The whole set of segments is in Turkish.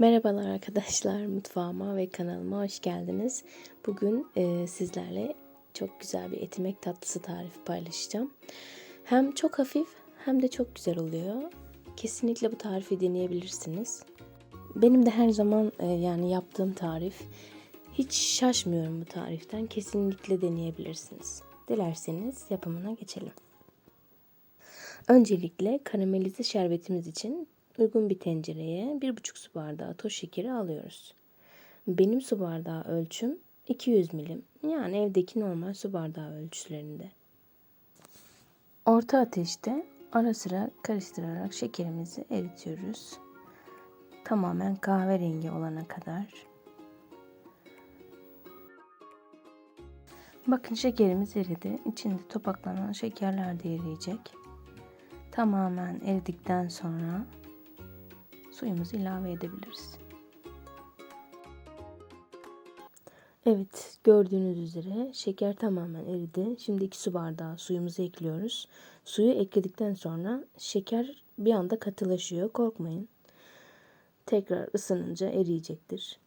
Merhabalar arkadaşlar, mutfağıma ve kanalıma hoş geldiniz. Bugün e, sizlerle çok güzel bir etimek tatlısı tarifi paylaşacağım. Hem çok hafif hem de çok güzel oluyor. Kesinlikle bu tarifi deneyebilirsiniz. Benim de her zaman e, yani yaptığım tarif. Hiç şaşmıyorum bu tariften. Kesinlikle deneyebilirsiniz. Dilerseniz yapımına geçelim. Öncelikle karamelize şerbetimiz için uygun bir tencereye 1,5 su bardağı toz şekeri alıyoruz. Benim su bardağı ölçüm 200 milim. Yani evdeki normal su bardağı ölçülerinde. Orta ateşte ara sıra karıştırarak şekerimizi eritiyoruz. Tamamen kahverengi olana kadar. Bakın şekerimiz eridi. İçinde topaklanan şekerler de eriyecek. Tamamen eridikten sonra suyumuzu ilave edebiliriz. Evet gördüğünüz üzere şeker tamamen eridi. Şimdi 2 su bardağı suyumuzu ekliyoruz. Suyu ekledikten sonra şeker bir anda katılaşıyor. Korkmayın. Tekrar ısınınca eriyecektir.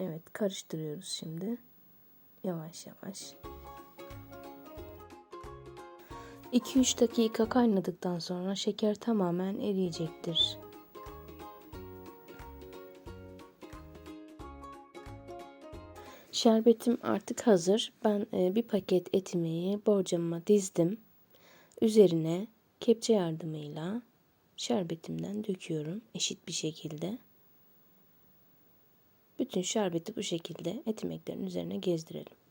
Evet karıştırıyoruz şimdi. Yavaş yavaş. 2-3 dakika kaynadıktan sonra şeker tamamen eriyecektir. Şerbetim artık hazır. Ben e, bir paket etimeyi borcamıma dizdim. Üzerine kepçe yardımıyla şerbetimden döküyorum eşit bir şekilde. Bütün şerbeti bu şekilde etimeklerin üzerine gezdirelim.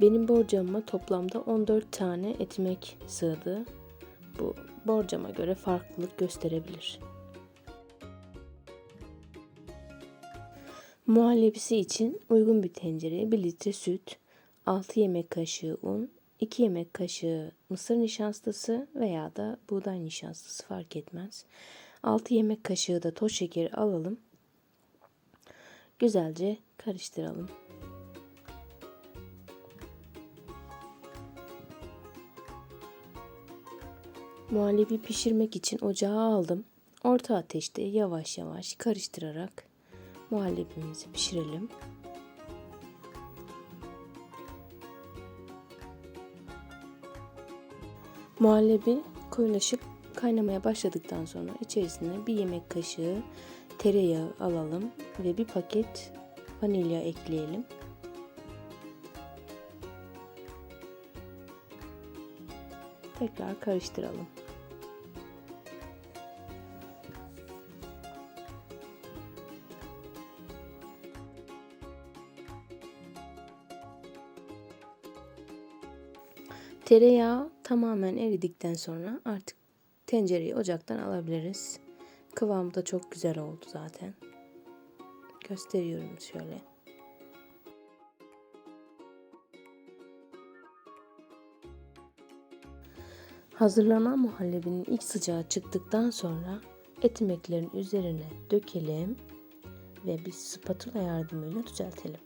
Benim borcamıma toplamda 14 tane etimek sığdı. Bu borcama göre farklılık gösterebilir. Muhallebisi için uygun bir tencereye 1 litre süt, 6 yemek kaşığı un, 2 yemek kaşığı mısır nişastası veya da buğday nişastası fark etmez. 6 yemek kaşığı da toz şekeri alalım. Güzelce karıştıralım. Muhallebi pişirmek için ocağa aldım. Orta ateşte yavaş yavaş karıştırarak muhallebimizi pişirelim. Muhallebi koyulaşıp kaynamaya başladıktan sonra içerisine bir yemek kaşığı tereyağı alalım ve bir paket vanilya ekleyelim. Tekrar karıştıralım. Tereyağı tamamen eridikten sonra artık tencereyi ocaktan alabiliriz. Kıvamı da çok güzel oldu zaten. Gösteriyorum şöyle. Hazırlanan muhallebinin ilk sıcağı çıktıktan sonra etimeklerin üzerine dökelim ve bir spatula yardımıyla düzeltelim.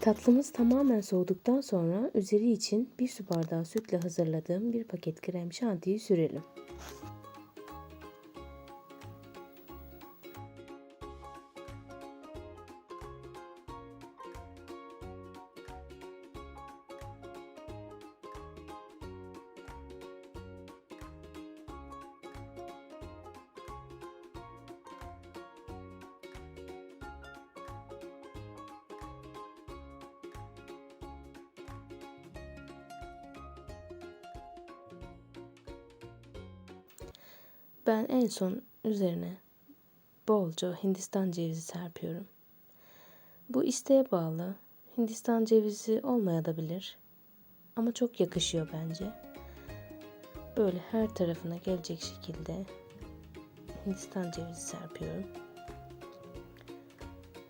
Tatlımız tamamen soğuduktan sonra üzeri için bir su bardağı sütle hazırladığım bir paket krem şantiyi sürelim. Ben en son üzerine bolca Hindistan cevizi serpiyorum. Bu isteğe bağlı. Hindistan cevizi olmayabilir. Ama çok yakışıyor bence. Böyle her tarafına gelecek şekilde Hindistan cevizi serpiyorum.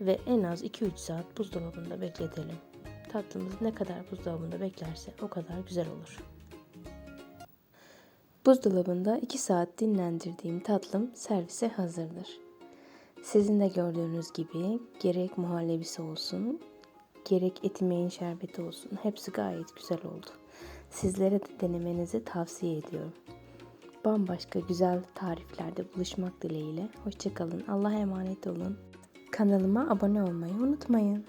Ve en az 2-3 saat buzdolabında bekletelim. Tatlımız ne kadar buzdolabında beklerse o kadar güzel olur. Buzdolabında 2 saat dinlendirdiğim tatlım servise hazırdır. Sizin de gördüğünüz gibi gerek muhallebisi olsun, gerek etimeğin şerbeti olsun hepsi gayet güzel oldu. Sizlere de denemenizi tavsiye ediyorum. Bambaşka güzel tariflerde buluşmak dileğiyle. Hoşçakalın. Allah'a emanet olun. Kanalıma abone olmayı unutmayın.